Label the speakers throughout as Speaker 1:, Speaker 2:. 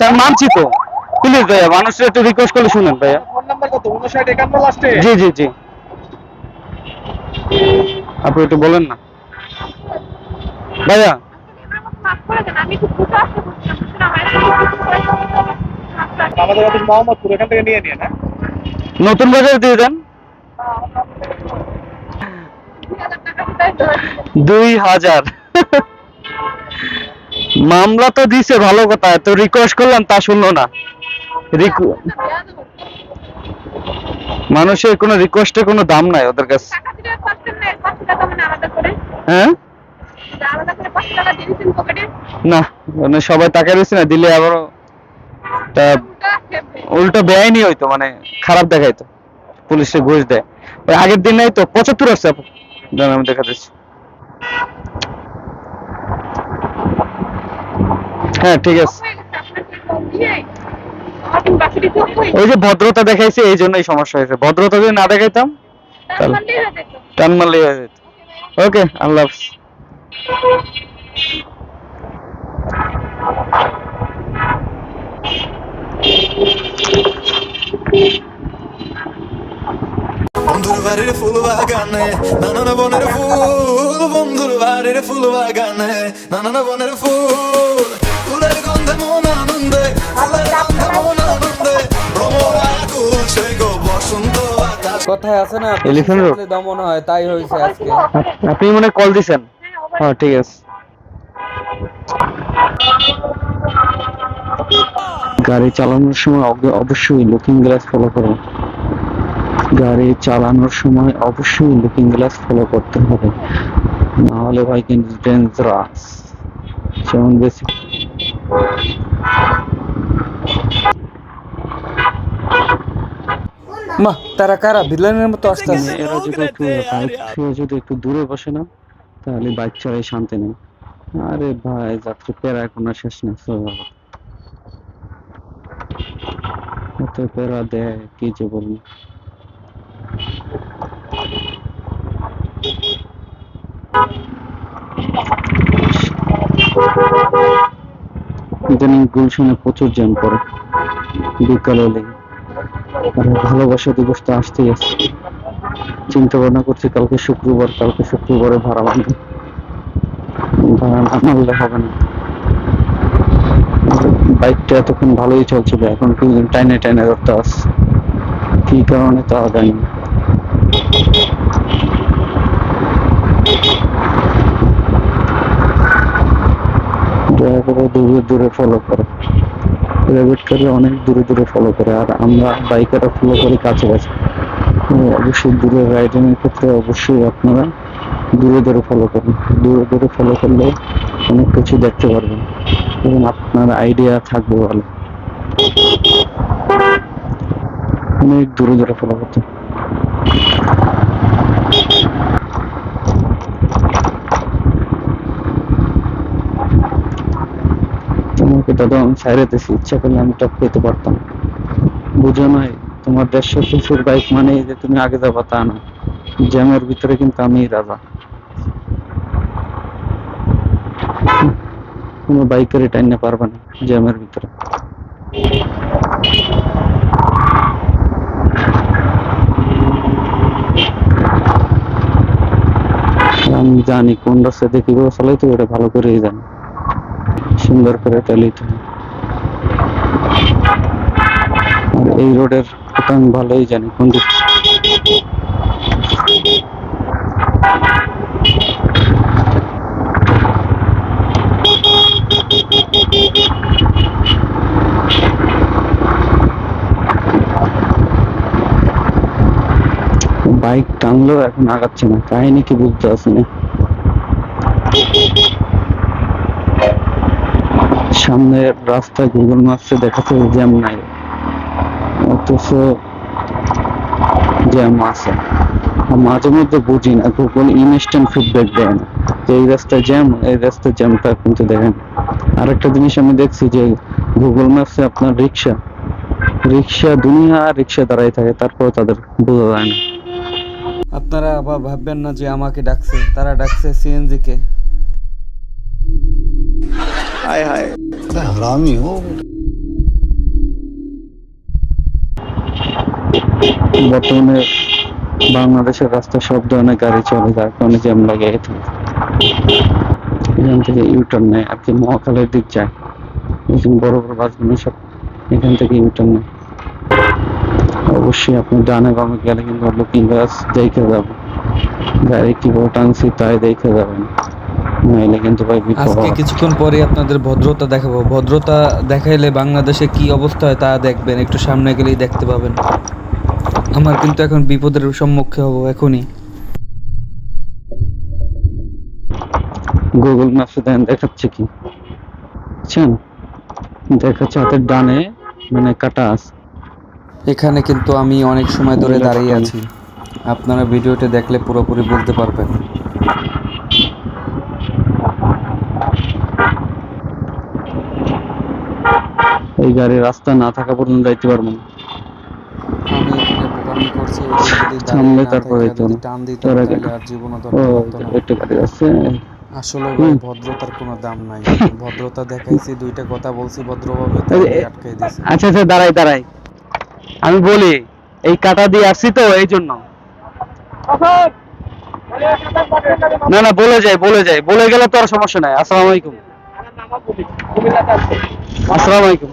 Speaker 1: আমি মানছি তো। প্লিজ ভাইয়া মানুষের একটু রিকোয়েস্ট করলে শুনেন ভাইয়া।
Speaker 2: ফোন নাম্বার কত? উনষাট একান্ন লাস্টে
Speaker 1: জি জি জি। আপনি একটু বলেন না। ভাইয়া।
Speaker 2: আমাদের অফিস মোহাম্মদপুর এখান থেকে নিয়ে নিয়ে না
Speaker 1: নতুন বাজার দিয়ে দেন।
Speaker 3: দুই হাজার।
Speaker 1: মামলা তো দিছে, ভালো কথা। তো রিকোয়েস্ট করলাম, তা শুনলো না। মানুষের কোনো রিকোয়েস্টের কোনো দাম নাই ওদের কাছে। হ্যাঁ। না মানে সবাই টাকা দিচ্ছে না, দিলে আবারও উল্টো বেআইনি হইতো মানে খারাপ দেখাইতো। পুলিশে ঘুষ দেয়। আগের দিন নাই তো পঁচাত্তর আছে আমি দেখা দিচ্ছি। হ্যাঁ ঠিক আছে। ওই যে ভদ্রতা দেখাইছে এই জন্যই সমস্যা হয়েছে। ভদ্রতা যদি না দেখাইতাম
Speaker 3: হয়ে।
Speaker 1: টান মারলেই হয়ে যেত। ওকে আল্লাহ
Speaker 4: বন্ধুর বাড়ির ফুল বাগানে নানান বনের ফুল বন্ধুর বাড়ির ফুল বাগানে নানান বনের ফুল
Speaker 5: কথায় আছে না
Speaker 1: road?
Speaker 5: পিছলে দমন হয় তাই হয়েছে আজকে।
Speaker 1: আপনি মনে কল
Speaker 3: হ্যাঁ,
Speaker 1: হ্যাঁ ঠিক আছে। গাড়ি চালানোর সময় অবশ্যই লুকিং গ্লাস ফলো করো। গাড়ি চালানোর সময় অবশ্যই লুকিং গ্লাস ফলো করতে হবে। না হলে ভাই কিন্তু ডেঞ্জারাস যেমন বেশি
Speaker 5: মা তারা কারা? ভিলেনের মতো আসতেছে
Speaker 1: এরা যদি একটু বাইক থেকে যদি একটু দূরে বসে না তাহলে বাইক চালাই শান্তি নেই। আরে ভাই যাত্রী প্যারা কোনো শেষ না এত প্যারা দেয় কি যে বলব। ইদানিং গুলশানে প্রচুর জ্যাম পড়ে। বিকাল হলে আর ভালোবাসা দিবস তো আসতেই আছে। চিন্তা ভাবনা করছি কালকে শুক্রবার, কালকে শুক্রবারে ভাড়া বাঁধবো। ভাড়া না হবে না। বাইকটা এতক্ষণ ভালোই চলছিল, এখন টাইনে টাইনে ধরতে আসছে। কি কারণে তা জানি। দয়া করে দূরে দূরে ফলো করে। প্রাইভেট অনেক দূরে দূরে ফলো করে, আর আমরা বাইকাররা ফলো করি কাছে কাছে অবশ্যই দূরে রাইডিংয়ের ক্ষেত্রে অবশ্যই আপনারা দূরে দূরে ফলো করুন। দূরে দূরে ফলো করলে অনেক কিছু দেখতে পারবেন। এবং আপনার আইডিয়া থাকবে ভালো। অনেক দূরে দূরে ফলো করতে। তোমাকে দাদা আমি ছাইরে ইচ্ছা করলে আমি টপ পেতে পারতাম। বুঝো নাই, তোমার দেড়শো সিসির বাইক মানে যে তুমি আগে যাবা তা না। জ্যামের ভিতরে কিন্তু আমি রাজা। কোনো বাইকারই টাইনে পারবে না জ্যামের ভিতরে। আমি জানি কোন রাস্তাতে কীভাবে চালাইতে ওটা ভালো করেই জানি। সুন্দর করে চালিত। এই রোডের আমি ভালোই জানি, কোন দিক? বাইক টানলেও এখন আগাচ্ছে না, কাহিনী কি বুঝতে আসে না। সামনের রাস্তায় গুগল ম্যাপসে দেখাচ্ছে জ্যাম নাই। অথচ জ্যাম আছে। মাঝে মধ্যে বুঝি না গুগল ইনস্ট্যান্ট ফিডব্যাক দেয় না। যে এই রাস্তায় জ্যাম, এই রাস্তায় জ্যামটা কিন্তু দেখেন। আরেকটা জিনিস আমি দেখছি যে গুগল ম্যাপসে আপনার রিক্সা রিক্সা দুনিয়া রিক্সা দাঁড়াই থাকে তারপর তাদের বোঝা যায় না।
Speaker 5: আপনারা আবার ভাববেন না যে আমাকে ডাকছে, তারা ডাকছে সিএনজি কে।
Speaker 4: হায় হায়।
Speaker 1: বর্তমানে বাংলাদেশের রাস্তা সব ধরনের গাড়ি চলে যার কারণে জ্যাম লাগে এখান থেকে ইউটার্ন নেয় আর কি মহাকালের দিক যায়। এখন বড় বড় বাসগুলো সব এখান থেকে ইউটার্ন নেয়। অবশ্যই আপনি ডানে বামে গেলে কিন্তু লুকিং গ্লাস দেখে যাবেন। গাড়ি কি কীভাবে টানছি তাই দেখে যাবেন। নাইলে কিন্তু ভাই
Speaker 5: আজকে কিছুক্ষণ পরে আপনাদের ভদ্রতা দেখাবো। ভদ্রতা দেখাইলে বাংলাদেশে কি অবস্থা হয় তা দেখবেন একটু সামনে গেলেই দেখতে পাবেন। আমার কিন্তু এখন বিপদের সম্মুখীন হব এখনই।
Speaker 1: গুগল ম্যাপে দেন দেখাচ্ছে কি? বুঝছেন? দেখাচ্ছে হাতের ডানে মানে কাটা আছে।
Speaker 5: এখানে কিন্তু আমি অনেক সময় ধরে দাঁড়িয়ে আছি। আপনারা ভিডিওটি দেখলে পুরোপুরি বলতে পারবেন।
Speaker 1: এই গাড়ি রাস্তা না থাকা পর্যন্ত যাইতে পারব না। সামনে তারপরে না। একটা গাড়ি আছে।
Speaker 5: আসলে ভাই ভদ্রতার কোনো দাম নাই। ভদ্রতা দেখাইছি দুইটা কথা বলছি ভদ্রভাবে আটকাই
Speaker 1: আচ্ছা আচ্ছা দাঁড়াই দাঁড়াই। আমি বলি এই কাটা দিয়ে আসছি তো এই জন্য। না না বলে যাই বলে যাই। বলে গেলে তো আর সমস্যা নাই। আসসালামু আলাইকুম। আসসালামু আলাইকুম।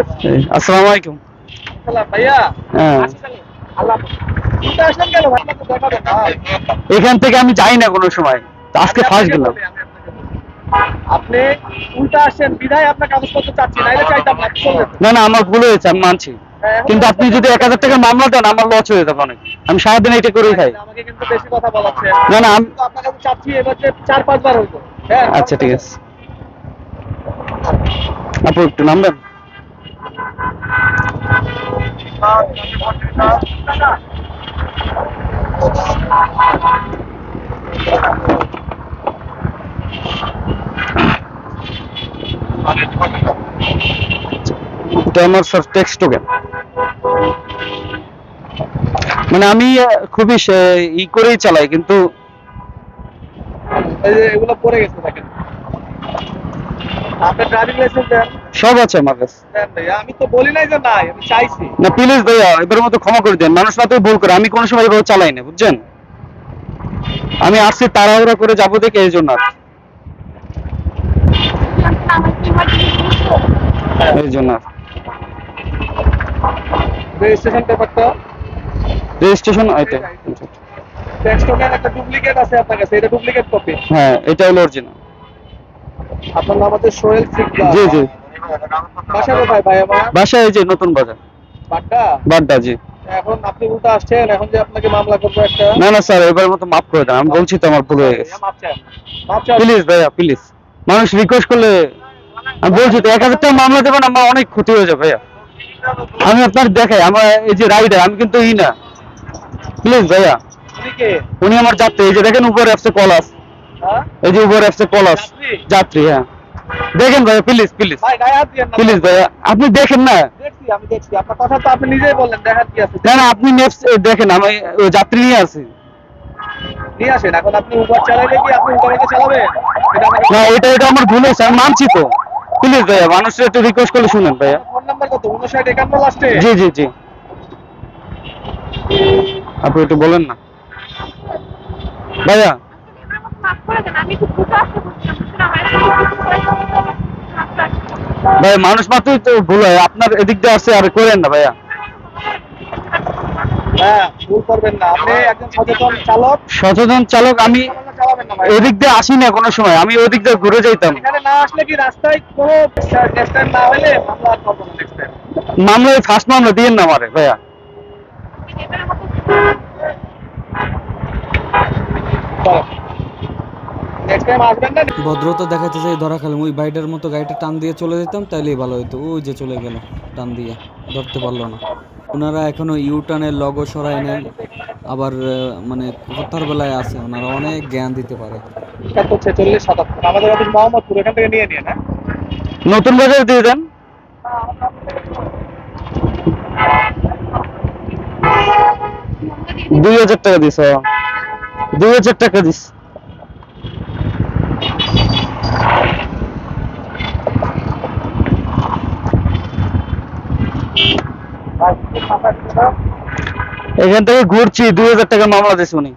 Speaker 2: আচ্ছা
Speaker 1: আসসালামু আলাইকুম।
Speaker 2: ভাইয়া
Speaker 1: হ্যাঁ। এখান থেকে আমি যাই না কোনো সময়। আজকে ফার্স্ট গেলাম
Speaker 2: বলি, আমি আপনাকে বলি। আপনি উল্টা আসছেন বিধায় আপনার কাগজপত্র চাচ্ছি নাইলে চাইতাম না
Speaker 1: না। না আমার ভুল হয়েছে আমি মানছি।
Speaker 2: হ্যাঁ,
Speaker 1: কিন্তু আপনি যদি এক হাজার টাকা মামলা দেন আমার লস হয়ে যাবে অনেক। আমি সারাদিন এটা করেই খাই।
Speaker 2: আমাকে কিন্তু বেশি কথা বলাচ্ছে।
Speaker 1: না না আমি
Speaker 2: আপনার কাছে চাচ্ছি এবার যে চার পাঁচবার হইতো হ্যাঁ
Speaker 1: আচ্ছা ঠিক আছে। আপু একটু নামবেন? এটা আমার স্যার টেক্সট টোকেন মানে আমি খুবই ই করেই চালাই কিন্তু
Speaker 2: এগুলো পড়ে গেছে দেখেন। আপনার ড্রাইভিং লাইসেন্স দেন।
Speaker 1: সব আছে আমার কাছে।
Speaker 2: আমি তো বলি নাই যে নাই আমি চাইছি।
Speaker 1: না প্লিজ ভাইয়া এবারের মতো ক্ষমা করে দেন। মানুষ ভুল করে আমি কোনো সময় এভাবে চালাই না বুঝছেন? আমি আসছি তাড়াহুড়া করে যাব দেখে এই জন্য আর এই জন্য আর।
Speaker 2: রেজিস্ট্রেশন
Speaker 1: রেজিস্ট্রেশন এটা
Speaker 2: ট্যাক্স টোকেন একটা ডুপ্লিকেট আছে আপনার কাছে এটা ডুপ্লিকেট কপি
Speaker 1: হ্যাঁ এটা হলো অরিজিনাল
Speaker 2: আপনার নাম হচ্ছে সোহেল সিকদার
Speaker 1: জি জি।
Speaker 2: বাসা কোথায় ভাই আমার?
Speaker 1: বাসায় এই যে নতুন বাজার।
Speaker 2: বাড্ডা?
Speaker 1: বাড্ডা জি।
Speaker 2: এখন আপনি উল্টা আসছেন এখন যে আপনাকে মামলা করব একটা।
Speaker 1: না না স্যার এবারের মতো মাফ করে দেন আমি বলছি তো আমার ভুল হয়ে গেছে। ভাইয়া প্লিজ মানুষ রিকোয়েস্ট করলে আমি বলছি তো এক হাজার টাকা মামলা দেবেন আমার অনেক ক্ষতি হয়ে যাবে ভাইয়া। আমি আপনার দেখাই আমার এই যে রাইডার আমি কিন্তু ই না। প্লিজ ভাইয়া।
Speaker 2: উনি
Speaker 1: আমার যাত্রী এই যে দেখেন উপর অ্যাপসে কল আস
Speaker 2: হ্যাঁ?
Speaker 1: এই যে উপর অ্যাপসে কল আস
Speaker 2: যাত্রী?
Speaker 1: হ্যাঁ। দেখেন ভাইয়া প্লিজ প্লিজ প্লিজ ভাইয়া আপনি দেখেন না? না না আপনি দেখেন আমি যাত্রী নিয়ে আছি
Speaker 2: নিয়ে আসেন এখন আপনি উবার চালাইলে কি আপনি উবারকে চালাবেন? এটা
Speaker 1: না এটা এটা আমার ভুল হয়েছে আমি মানছি তো। প্লিজ ভাইয়া মানুষের একটু রিকোয়েস্ট করলে শুনেন ভাইয়া।
Speaker 2: ফোন নাম্বার কত? উনষাট একান্ন লাস্টে
Speaker 1: জি জি জি। আপনি একটু বলেন না। ভাইয়া। ভাই মানুষ মাত্রই তো ভুল হয়। আপনার এদিক দিয়ে আসছে আর করেন না ভাইয়া।
Speaker 2: হ্যাঁ ভুল করবেন না। আপনি একজন সচেতন চালক।
Speaker 1: সচেতন চালক আমি এদিক দিয়ে আসি না কোনো সময় আমি ওদিক দিয়ে ঘুরে যাইতাম।
Speaker 2: এখানে না আসলে কি রাস্তায় কোনো নেক্সট টাইম না হলে মামলা
Speaker 1: ফার্স্ট মামলা দিয়েন না আমারে ভাইয়া।
Speaker 5: ভদ্রতা দেখাতে চাই ধরা খেলাম ওই বাইটার মতো গাড়িটা টান দিয়ে চলে যেতাম তাইলেই ভালো হতো ওই যে চলে গেল টান দিয়ে ধরতে পারল না। ওনারা এখনও ইউটার্নের লগো সরায় নেন আবার মানে কথার বেলায় আছে ওনারা অনেক জ্ঞান দিতে পারে।
Speaker 2: ছেচল্লিশ সাতাত্তর। আমাদের অফিস মোহাম্মদপুর এখান থেকে নিয়ে নিয়ে না
Speaker 1: নতুন বাজার দিয়ে দেন।
Speaker 3: মামলা দিয়ে দিন।
Speaker 1: দুই হাজার টাকা দিস দুই হাজার টাকা দিস। এখান থেকে ঘুরছি, দুই হাজার টাকা মামলা দিস উনি।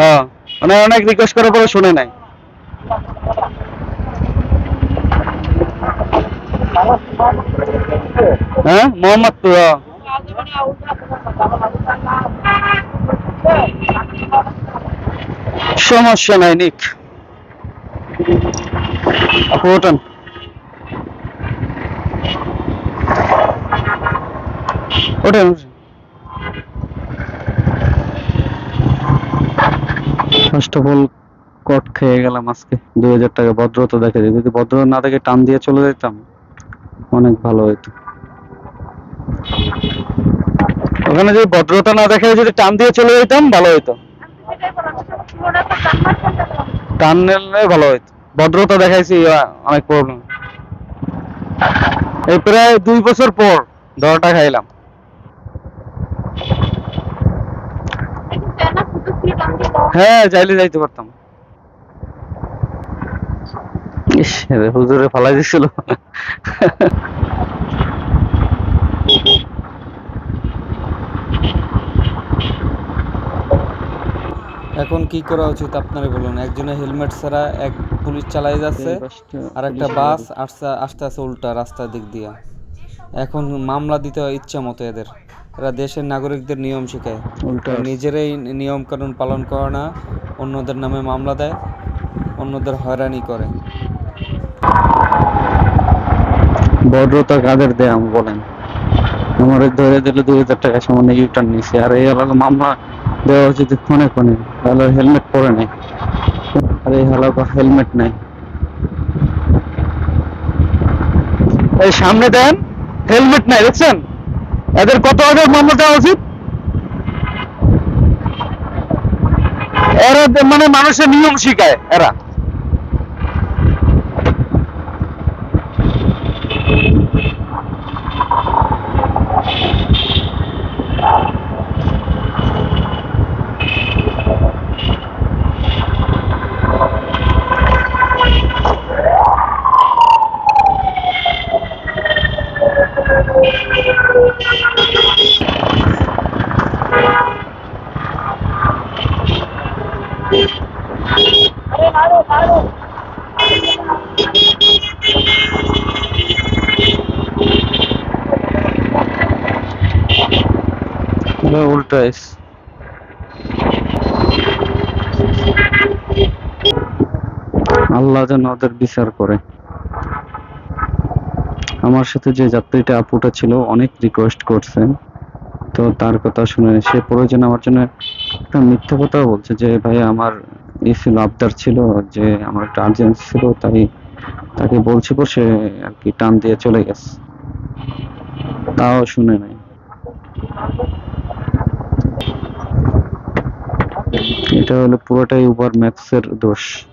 Speaker 1: হ্যাঁ মানে অনেক রিকোয়েস্ট করার পরে শুনে নাই। হ্যাঁ মোহাম্মদপুর হ্যাঁ। সমস্যা নাই, নিক। আপু ওঠেন। ফার্স্ট অফ অল কট খেয়ে গেলাম আজকে। দুই হাজার টাকা ভদ্রতা দেখে যদি ভদ্রতা না দেখে টান দিয়ে চলে যেতাম অনেক ভালো হতো ওখানে যদি ভদ্রতা না দেখে যদি টান দিয়ে চলে যেতাম ভালো হতো। টান নিলে ভালো হতো ভদ্রতা দেখাইছি অনেক প্রবলেম এই প্রায় দুই বছর পর ধরাটা খাইলাম
Speaker 3: এখন যায় না, ফুটো খুলে টান দিয়ে দাও।
Speaker 1: হ্যাঁ চাইলে যাইতে পারতাম। ইস হুজুরে ফালাই দিছিল।
Speaker 5: এখন কি করা উচিত আপনারা বলুন? একজনের হেলমেট ছাড়া এক পুলিশ চালাই যাচ্ছে আর একটা বাস আসতে আস্তে আস্তে উল্টা রাস্তার দিক দিয়ে। এখন মামলা দিতে ইচ্ছা মতো এদের। এরা দেশের নাগরিকদের নিয়ম শেখায়। নিজেরাই নিয়ম কানুন পালন করে না অন্যদের নামে মামলা দেয় অন্যদের হয়রানি করে।
Speaker 1: ভদ্রতা কাদের দেয় আমি বলেন? আমার ধরে দিলে দুই হাজার টাকা সামান্য ইউটার্ন নিছে আর এই এলাকা মামলা দেওয়া উচিত ফোনে ফোনে তাহলে হেলমেট পরে নাই। আর এই এলাকা হেলমেট নাই। এই সামনে দেন হেলমেট নাই দেখছেন? এদের কত হাজার মামলা দেওয়া উচিত? এরা মানে মানুষের নিয়ম শিখায় এরা। উল্টা আল্লাহ যেন ওদের বিচার করে। আমার সাথে যে যাত্রীটা আপুটা ছিল, অনেক রিকোয়েস্ট করছেন তো তার কথা শুনে সে প্রয়োজন আমার জন্য একটা মিথ্যা কথা বলছে যে, ভাই, আমার ই ছিল, আবদার ছিল যে, আমার একটা আর্জেন্সি ছিল, তাই তাকে বলছি পর সে আর কি টান দিয়ে চলে গেছে। তাও শুনে নাই। এটা হলো পুরোটাই উবার ম্যাপস এর দোষ।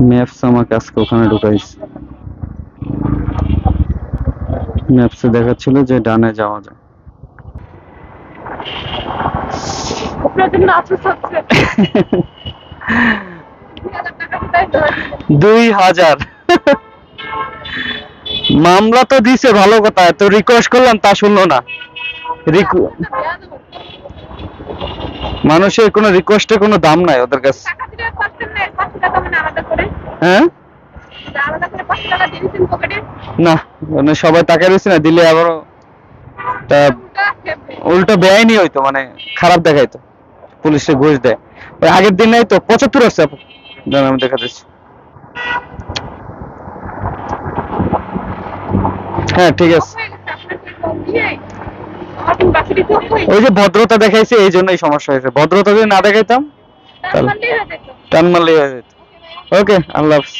Speaker 1: ম্যাপস আমাকে আজকে ওখানে ঢুকাইছে। ম্যাপসে দেখাচ্ছিল যে ডানে যাওয়া যায়।
Speaker 3: দুই হাজার।
Speaker 1: মামলা তো দিছে ভালো কথা। তো রিকোয়েস্ট করলাম তা শুনলো না। রিকু-
Speaker 3: দেবো।
Speaker 1: মানুষের কোনো রিকোয়েস্টের কোনো দাম নাই ওদের কাছে।
Speaker 3: মানে।
Speaker 1: হ্যাঁ। না মানে সবাই টাকা দিচ্ছে না দিলে আবারও তা উল্টো বেআইনি হইতো মানে খারাপ দেখাইতো পুলিশে ঘুষ দেয়। ওই আগের দিন নাই তো পঁচাত্তর আছে আমি দেখা দিচ্ছি। হ্যাঁ ঠিক আছে। ওই যে ভদ্রতা দেখাইছে এই জন্যই সমস্যা হয়েছে। ভদ্রতা যদি না দেখাইতাম। টান মারলেই হয়ে যেত। ওকে আল্লাহ হাফিজ।